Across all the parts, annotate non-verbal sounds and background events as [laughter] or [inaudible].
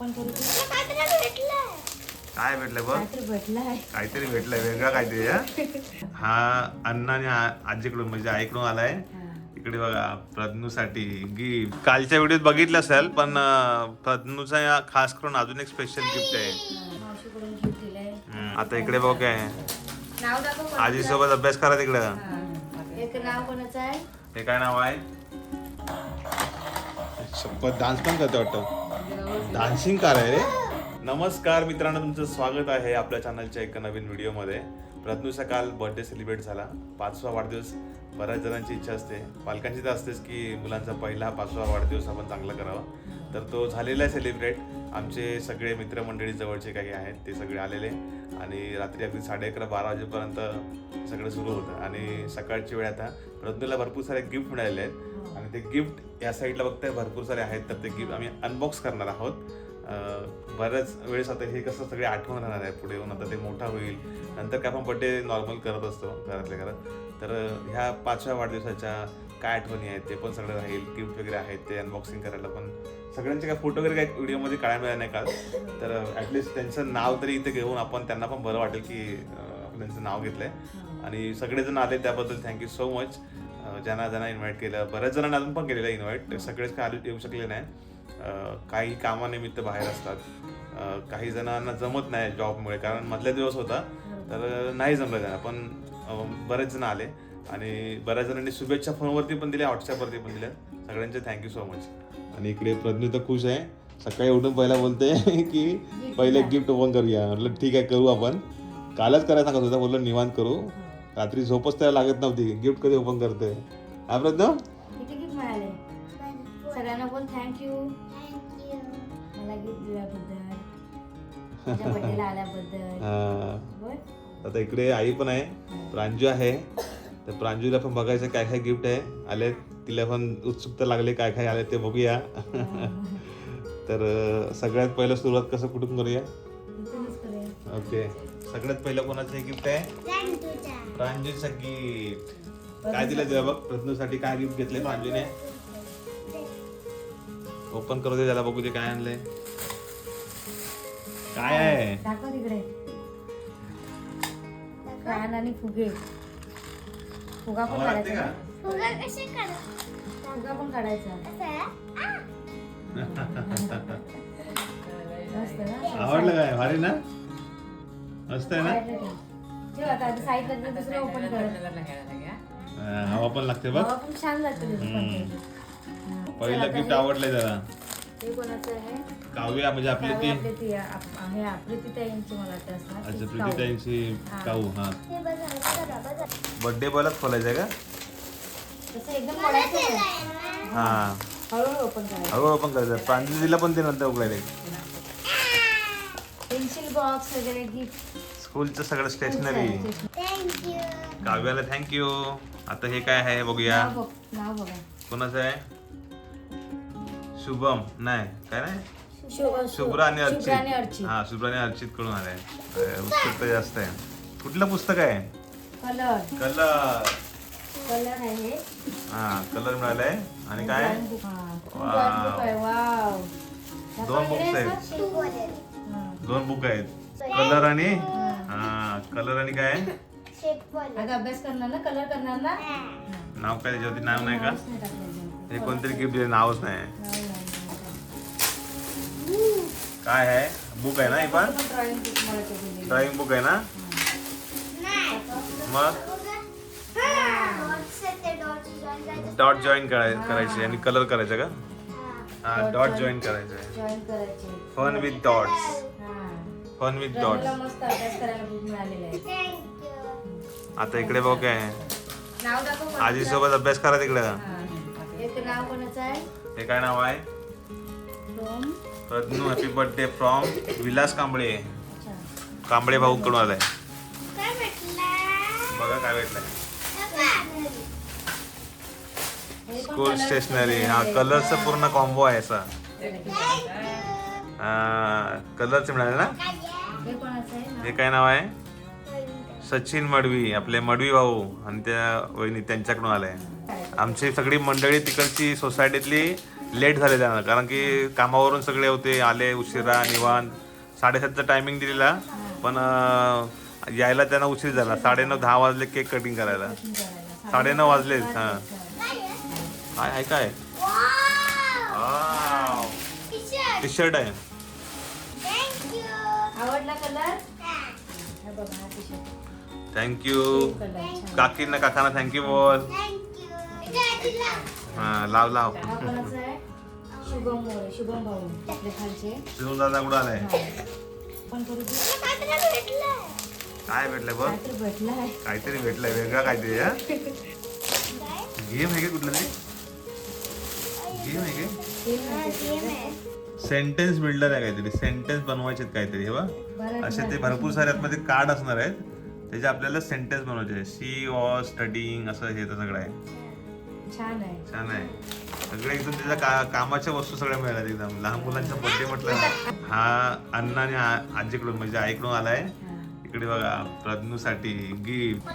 पण करू दे. काय भेटलं बघ? काहीतरी भेटलाय. काहीतरी भेटलंय वेगळं काहीतरी हा? हा अण्णा आणि आजीकडून म्हणजे आईकडून आलाय. हा. इकडे बघा प्रज्ञूसाठी गिफ्ट कालच्या व्हिडिओत बघितलं असेल पण प्रज्ञूचा या खास करून अजून एक स्पेशल गिफ्ट आहे. हा, आता इकडे बघ काय. नाव दाखव कोणाचं? आजी सोबत अभ्यास करा तिकडं. हा. एक नाव कोणाचं आहे? हे काय नाव आहे? शपथ डान्स पण करते वाटतं. डान्सिंग कार आहे रे. नमस्कार मित्रांनो तुमचं स्वागत आहे आपल्या चॅनलच्या एका नवीन व्हिडिओमध्ये प्रज्ञूचा काल बर्थडे सेलिब्रेट झाला. पाचवा वाढदिवस. बऱ्याच जणांची इच्छा असते. पालकांची तर असतेच की मुलांचा पहिला पाचवा वाढदिवस आपण चांगला करावा. तर तो झालेला आहे सेलिब्रेट आमचे सगळे मित्रमंडळी जवळचे काही आहेत ते सगळे आलेले. आणि रात्री अगदी साडे अकरा बारा वाजेपर्यंत सगळं सुरू होतं. आणि सकाळची वेळ आता प्रज्ञूला भरपूर सारे गिफ्ट मिळाले आहेत. आणि ते गिफ्ट या साईडला बघताय भरपूर सारे आहेत. तर ते गिफ्ट आम्ही अनबॉक्स करणार आहोत. बऱ्याच वेळेस आता हे कसं सगळे आठवण राहणार आहे पुढे येऊन. आता ते मोठा होईल. नंतर काय आपण बड्डे नॉर्मल करत असतो घरातल्या घरात. तर ह्या पाचव्या वाढदिवसाच्या काय आठवणी आहेत ते पण सगळं राहील. गिफ्ट वगैरे आहेत ते अनबॉक्सिंग करायला पण. सगळ्यांचे काय फोटो वगैरे काय व्हिडिओमध्ये काढायला मिळाले नाही का तर ॲटलिस्ट त्यांचं नाव तरी इथे घेऊन आपण त्यांना पण बरं वाटेल की त्यांचं नाव घेतलंय. आणि सगळेजण आले त्याबद्दल थँक्यू सो मच ज्यांना ज्यांना इन्व्हाइट केलं. बऱ्याच जणांना अजून पण केलेलं इन्व्हाइट सगळेच काय आले येऊ शकले नाही काही कामानिमित्त बाहेर असतात. काही जणांना जमत नाही जॉबमुळे कारण मधल्या दिवस होता तर नाही जमलं त्यांना. पण बरेच जण आले. आणि बऱ्याच जणांनी शुभेच्छा फोनवरती पण दिल्या व्हॉट्सअपवरती पण दिल्या. सगळ्यांचे थँक्यू सो मच आणि इकडे प्रज्ञू तर खुश आहे. सकाळी उठून पहिला बोलते [laughs] की पहिले गिफ्ट ओपन करूया. म्हटलं ठीक आहे करू आपण. कालच करायला सांगत होता बोललो निवांत करू. रात्री झोपच त्याला लागत नव्हती. गिफ्ट कधी ओपन करते हा प्रज्ञू किती गिफ्ट मिळाले. सगळ्यांना बोल थँक्यू मला गिफ्ट दिल्याबद्दल. माझ्या बर्थडेला आल्याबद्दल. हा. बोल. आता इकडे आई पण आहे. प्रांजू आहे. तर प्रांजूला पण बघायचं काय काय गिफ्ट आहे. आले तिला पण उत्सुकता लागली काय काय आले ते बघूया. तर अं, सगळ्यात पहिलं सुरुवात कसं कुठून करूया? ओके. सगळ्यात पहिलं कोणाचं गिफ्ट आहे? प्रांजूचं गिफ्ट काय दिलं तुला बघ प्रज्ञूसाठी काय गिफ्ट घेतले प्रांजूने ओपन करू दे त्याला बघू दे काय आणलंय. काय आहे? दाखव तिकडे. फॅन आणि फुगे. फुगा पण काढायचा. का? ना? फुगा पण काढायचा. [laughs] आवडलं काय? भारी ना? मस्त आहे ना ठेव. आता आधी दुसरं ओपन कर हा, हवा पण लागते बघ. हवा पण छान लागते त्याचं पंख्याचं. पहिलं गिफ्ट आवडलंय हे- कोणाचं आहे? काव्या म्हणजे आपली ती. आपली ती आप- आहे प्रीतीताईंची मला असणार. अच्छा ती प्रीतीताईंची हा. काऊ हा. बर्थडे बॉयलाच खोलायचं का? तसं एकदम नाही. हा. हळूहळू ओपन करायचं. हळूहळू पण करायचं. प्रांजलीला पण ते नंतर उघडायला बॉक्स वगैरे गिफ्ट स्कूलचं सगळं स्टेशनरी काव्याला थँक्यू आता हे काय आहे बघूया. नाव बघ नाव बघा. कोणाचं आहे? शुभम नाही. काय नाही? शुभ- शुभ्रा आणि शुभ्रा आणि अर्चित. अर्चित हा शुभ्रा आणि अर्चित कडून आलाय. अं, उत्सुकता जास्त आहे. कुठलं पुस्तक आहे? कलर कलर कलर आहे. हे हा कलर मिळालाय. आणि काय? हा खूप वाव. वाव दोन दाखव इकडे आहेत. असं. दोन बुक आहेत. कलर आणि? हा कलर आणि काय? आता अभ्यास करणार ना? कलर करणार ना? नाव काय त्याच्यावरती? नाव नाही का. हे कोणतरी गिफ्ट दिले? नावच नाही. काय आहे? बुक आहे ना हे पण. ड्रॉइंग बुक आहे ना? मग? डॉट जॉईन करायचे. आणि कलर करायचा का? हा. डॉट जॉईन करायचं आहे. Fun with dots fun with ड्रॉइंगला dots मस्त अभ्यास करायला बुक मिळालेलं आहे. आता इकडे बघ काय नाव दाखव कोणाचं? आजी सोबत अभ्यास करा तिकडं. हा. एक नाव कोणाचं आहे? हे काय नाव आहे? From? Pradnyu happy birthday from Vilas Kamble. Kamble भाऊ कडून आलाय. बघा काय भेटलंय. स्कूल स्टेशनरी हा. कलरचा पूर्ण कॉम्बो आहे असा. कलरचे मिळाले ना? हे? हे काय नाव आहे? सचिन मडवी आपले मडवी भाऊ आणि त्या वहिनी त्यांच्याकडून आलंय. आमची सगळी मंडळी तिकडची सोसायटीतली लेट झाले त्यानं कारण की कामावरून सगळे होते आले उशिरा निवांत. साडेसातचा टायमिंग दिलेला पण यायला त्यांना उशीर झाला. साडेनऊ दहा वाजले केक कटिंग करायला. साडेनऊ वाजलेच हां. काय? आहे काय टी शर्ट आहे. कलर? थँक्यू काकींना काकांना थँक्यू बोल. हा लाव लाव. शुभम मोरे शुभम भाऊ आपले खालचे शिवून दादा कुठं आलाय? हा. पण करू दे काय भेटलंय बघ काहीतरी भेटलंय. वेगळा काहीतरी हा? गेम आहे का कुठलं तरी? गेम आहे का? सेंटेन्स बिल्डर आहे काहीतरी सेंटेन्स बनवायचे काहीतरी हे बघ. बरं असे ते भरपूर सारे आतमध्ये कार्ड असणार आहेत. त्याचे आपल्याला सेंटेन्स बनवायचे सी वॉज स्टडिंग असं हे सगळं आहे. छान आहे. छान आहे. सगळे एकदम त्याच्या का कामाच्या वस्तू सगळ्या मिळाल्या एकदम. लहान मुलांचा बर्थडे म्हटलं ना, हा अण्णा आणि आ- आजीकडून म्हणजे आईकडून आलाय. इकडे बघा प्रज्ञूसाठी गिफ्ट.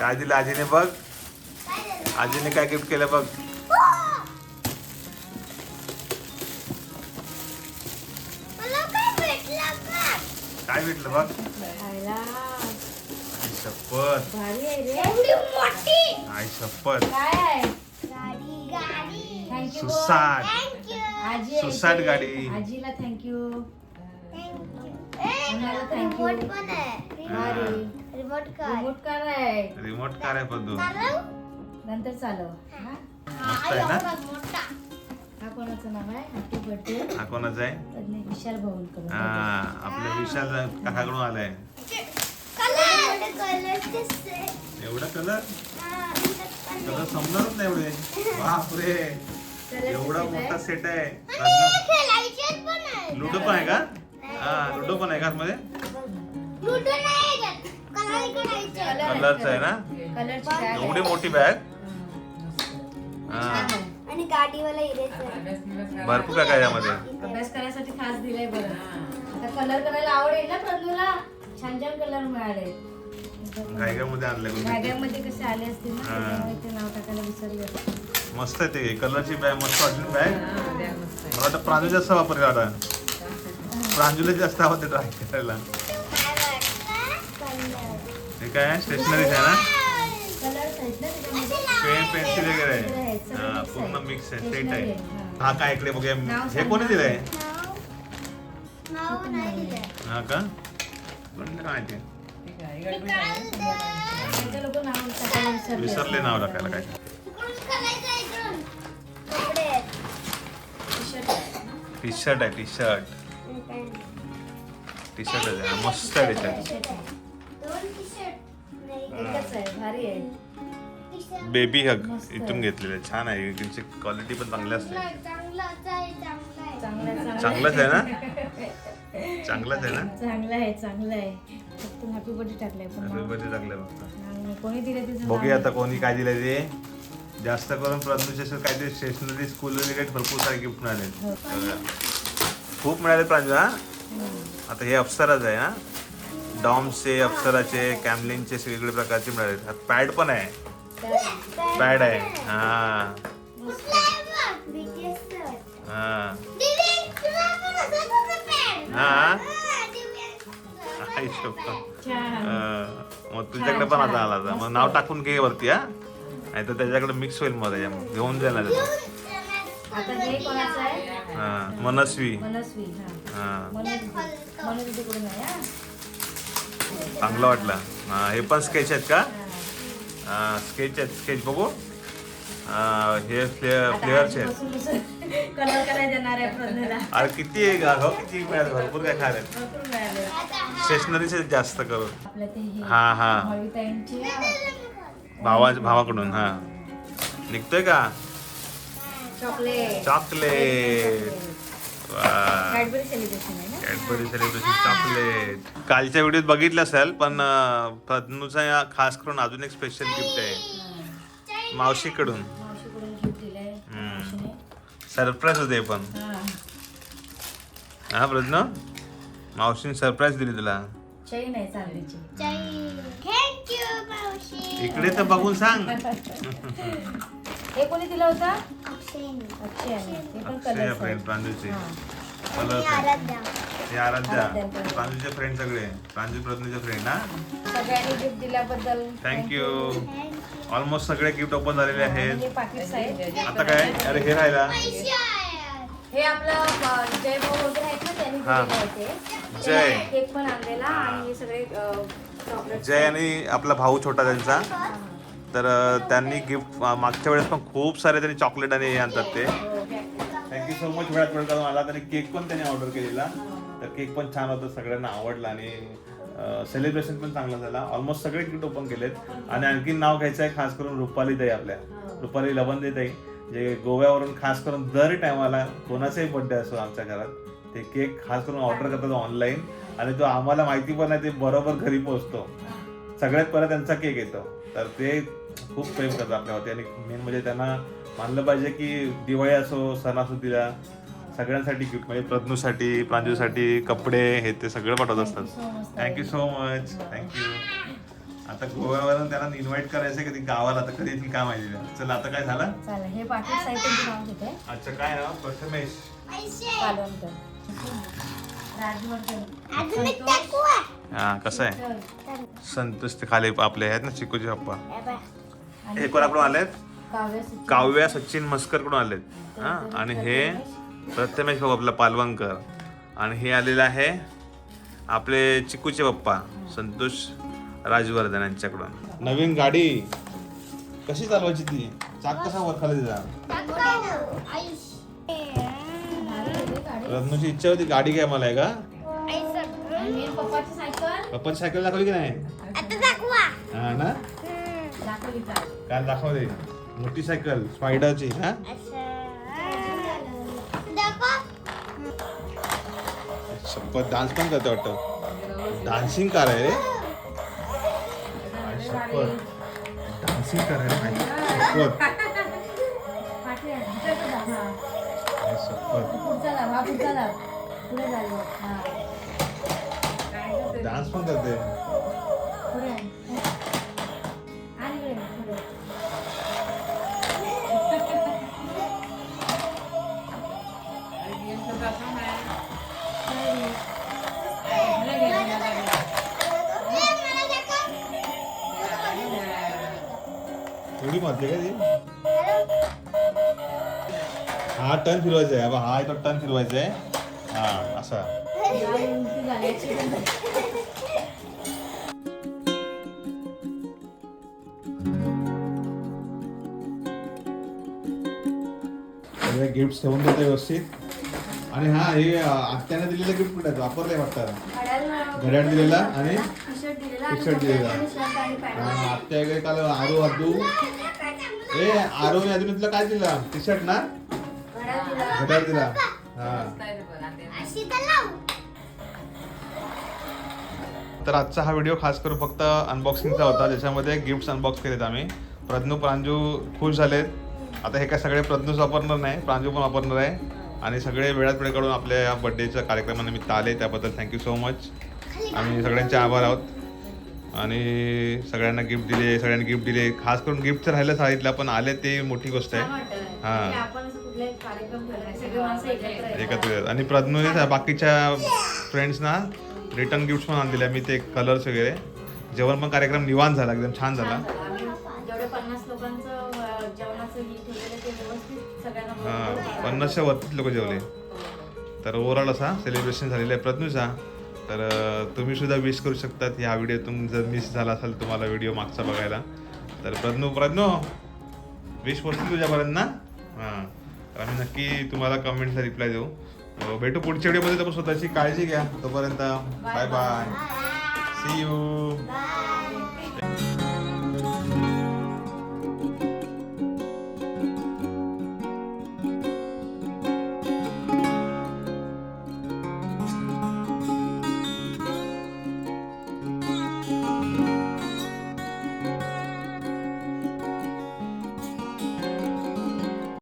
काय दिलं आजीने बघ? आजीने काय गिफ्ट केलं बघ? काय भेटलं बघ? आई शपथ. आई शपथ. काय आहे? थँक्यू सुसाट. सुसाट. गाडी. आजीला thank you remote car remote car आहे. रिमोट कार आहे. पद्धू नंतर चालव. हा. मस्त आहे ना? मोठा. हा कोणाचं नाव आहे? हॅपी बर्थडे हा कोणाचा आहे? विशाल भाऊंकडून हा आपल्या विशाल काकाकडून आलाय. कलर कलर एवढा कलर कलर समजणारच नाही एवढे. बापरे. एवढा मोठा सेट आहे. लुडो पण आहे का? हा लुडो पण आहे का आतमध्ये? लुडो नाही याच्यात. कलर खेळायचे कलरचा आहे ना? एवढी मोठी बॅग हा. आणि गाडीवाला इरेजर. भरपूर काय काय यामध्ये. अभ्यास करायसाठी खास दिलाय आता कलर करायला आवडेल ना प्रज्ञूला छान छान कलर मिळाले. घायगामध्ये आणलंय कोणी. बॅगामध्ये कसे आले असतील ना? हा. त्याच्यामुळे ते नाव टाकायला विसरले. मस्त आहे ते. कलरची बॅग मस्त वाटली बॅग मला वाटतं प्रांजू जास्त वापरेल आता. प्रांजूला जास्त आवडते ड्राय करायला. हे काय? आहे स्टेशनरीज आहे ना? कलर्स आहेत ना त्याच्यामध्ये पेन पेन्सिल वगैरे. आहे हा, पूर्ण. मिक्स आहे सेट आहे. आहे, हा. काय इकडे बघूया? नाव हे कोणी. दिलंय? नाव नाही दिलं हा का? कोणी काय ते? त्यांचे लोक नाव टाकायला विसरले विसरले नाव टाकायला काय? इकडून करायचं इकडून कपडे आहेत. T-shirt आहे. टी शर्ट आहे टी शर्ट टी शर्ट आहे हा, मस्त आहे टी शर्ट T-shirt. आहे. दोन टी-शर्ट नाही एकच आहे भारी आहे. बेबी हग मस्त आहे. इथून घेतलेले आहे. छान आहे. त्यांची क्वालिटी पण चांगली असते. चांगलाच आहे चांगला आहे चांगलं आहे, चांगलंच आहे ना? [laughs] चांगलंच आहे ना? चांगलं आहे चांगलं आहे. फक्त हॅपी बर्थडे टाकलंय पण नाव- Everybody चांगलं आहे फक्त. नाव- कोणी दिलं तिचं बघूया आता कोणी काय दिलं ते. जास्त करून प्रज्ञूच्या काहीतरी स्टेशनरी स्कूल वगैरे भरपूर सारे गिफ्ट मिळाले हो. खूप मिळाले प्रांजू हा. आता हे अप्सराच आहे ना डॉम्सचे अप्सराचे कॅमलिनचे वेगवेगळे प्रकारचे मिळाले पॅड पण आहे. पॅड आहे हा. हा? हा. मग तुझ्याकडे पण आता आला आता. मग नाव टाकून घे वरती हा. नाही तर त्याच्याकडे मिक्स होईल मग त्याच्यामध्ये घेऊन जाईल ना त्याचं. आता हे कोणाचं आहे? हा. मनस्वी. मनस्वी हा. हा. हा. चांगलं वाटलं. हा हे पण स्केच आहेत का. स्केच आहेत स्केच बघू. हा, फ्लेअर फ्लेअरचे कलर करायला देणार आहे अरे किती हो किती मिळाले भरपूर काय मिळाले. स्टेशनरीचे जास्त करून. हे हा भावा भावाकडून हा. निघतोय का? Chocolate. Chocolate. Cadbury Celebration chocolate कालच्या व्हिडिओत बघितलं असेल पण प्रज्ञूचा या खास करून अजून एक स्पेशल गिफ्ट आहे. मावशीकडून. मावशीकडून गिफ्ट दिलंय. हम्म. मावशीने. सरप्राईज होते पण. हा. प्रज्ञ? मावशीने सरप्राईज दिली तुला. इकडे तर बघून सांग. हे कोणी दिलं होतं? अक्षय ते पण अक्षय कलर फ्रेंड प्रांजूचे कलर हे आराध्या. आराध्या. प्रांजूचे फ्रेंड सगळे. प्रांजू प्रज्ञूचे फ्रेंड हा? सगळ्यांनी गिफ्ट दिल्याबद्दल थँक्यू ऑलमोस्ट सगळे गिफ्ट ओपन झालेले आहेत. हे पाकिट्स आहेत आता काय? अरे हे राहिला. हे आपलं अ, जय भाऊ वगैरे आहेत ना त्यांनी हा. दिलेले होते. जय. केक पण आणलेला आणि हे सगळे चॉकलेट जय आणि आपला भाऊ छोटा त्यांचा. तर त्यांनी गिफ्ट मागच्या वेळेस पण खूप सारे त्यांनी चॉकलेट आणि हे आणतात ते. थँक्यू सो मच वेळात वेळ करून आला त्यांनी केक पण त्यांनी ऑर्डर केलेला. तर केक पण छान होतं सगळ्यांना आवडला आणि सेलिब्रेशन पण चांगलं झाला. ऑलमोस्ट सगळे गिफ्ट ओपन केलेत. आणि आणखी नाव घ्यायचं आहे खास करून रुपाली ताई आपल्या. रुपाली लवंदे ताई जे गोव्यावरून खास करून दर टायमाला कोणाचाही बड्डे असो आमच्या घरात ते केक खास करून ऑर्डर करतात ऑनलाईन आणि तो आम्हाला माहिती पण नाही ते बरोबर घरी पोहोचतो. सगळ्यात पहिला त्यांचा केक येतो. तर ते खूप प्रेम करतात आपल्यावरती. आणि मेन म्हणजे त्यांना मानलं पाहिजे की दिवाळी असो सणासुदीला सगळ्यांसाठी गिफ्ट म्हणजे प्रज्ञूसाठी प्रांजूसाठी कपडे हे ते सगळं पाठवत असतात. थँक्यू सो मच थँक्यू आता गोव्यावरून त्यांना इन्व्हाइट करायचं कधी? गावाला. तर कधी येतील काय माहिती नाही. चल आता काय झालं? हे नाव घेते. अच्छा काय ना प्रथमेश. राजवर्धन. हा कसं आहे? संतोष ते खाली आपले आहेत ना चिकूचे पप्पा. हे कोणाकडून आलेत? काव्या सचिन मस्करकडून आलेत. हा आणि हे प्रथमेश भाऊ आपला पालवंकर आणि हे आलेलं आहे आपले चिकूचे पप्पा संतोष राजवर्धन यांच्याकडून. नवीन गाडी. कशी चालवायची ती? चाक कसा वर खाली तिचा रत्नूची इच्छा होती गाडी घ्या मला आहे का पप्पाची सायकल दाखवली की नाही आता दाखवा. हा ना. दाखवली काल दाखवली मोठी सायकल स्पायडरची हा. दाखवा. शपथ डान्स पण करते वाटतं डान्सिंग कार आहे रे आई शपथ डान्सिंग कार आहे रे. आई शपथ पाठी आहे. इकडचं दाब, हा. आई शपथ पुढचा दाब, हा पुढचा दाब. पुढे हा डान्स पण करते पुढे आहे. आणि इकडे, पुढे. दाखव. एवढी मधली का ती हा टर्न फिरवायचा आहे बा, हा तो टर्न फिरवायचा आहे हा असा गाडी उलटी झाली, accident झाली. सगळे गिफ्ट ठेवून देतो व्यवस्थित. आणि हा हे आत्याने दिलेलं गिफ्ट कुठे आहे? वापरलंय वाटतं. घड्याळ दिलेला आणि टी-शर्ट दिलेला. हा, आत्या काय काल आरो आदू. ए आरू अजून तुला काय दिलं? टी शर्ट ना? घड्याळ दिला. हा. तर तर आजचा हा व्हिडिओ खास करून फक्त अनबॉक्सिंगचा होता. ज्याच्यामध्ये गिफ्ट्स अनबॉक्स केलेत आम्ही. प्रज्ञू प्रांजू खुश झालेत. आता हे काय सगळे प्रज्ञूच वापरणार नाही प्रांजू पण वापरणार आहे. आणि सगळे वेळात वेळ काढून आपल्या या बड्डेच्या कार्यक्रमानिमित्त आले त्याबद्दल थँक्यू सो मच आम्ही सगळ्यांचे आभार आहोत. आणि सगळ्यांना गिफ्ट दिले सगळ्यांनी गिफ्ट दिले. खास करून गिफ्टचं राहिलं सांगितलं पण आले ते मोठी गोष्ट आहे. हा. म्हणजे एकत्र. आणि प्रज्ञूने बाकीच्या फ्रेंड्सना रिटर्न गिफ्ट पण आणून दिले. मी ते कलर्स वगैरे. जेवण पण कार्यक्रम निवांत झाला एकदम छान झाला. हां पन्नासच्या वरतीच लोक जेवले. तर ओव्हरऑल असा सेलिब्रेशन झालेलं आहे प्रज्ञूचा. तर तुम्ही सुद्धा विश करू शकतात ह्या व्हिडिओतून जर मिस झाला असेल तुम्हाला व्हिडिओ मागचा बघायला. तर प्रज्ञू प्रज्ञू विश पोचतील तुझ्यापर्यंत ना? हां. तर आम्ही नक्की तुम्हाला कमेंटचा रिप्लाय देऊ. भेटू पुढच्या व्हिडिओमध्ये तर स्वतःची काळजी घ्या. तोपर्यंत बाय बाय सी यू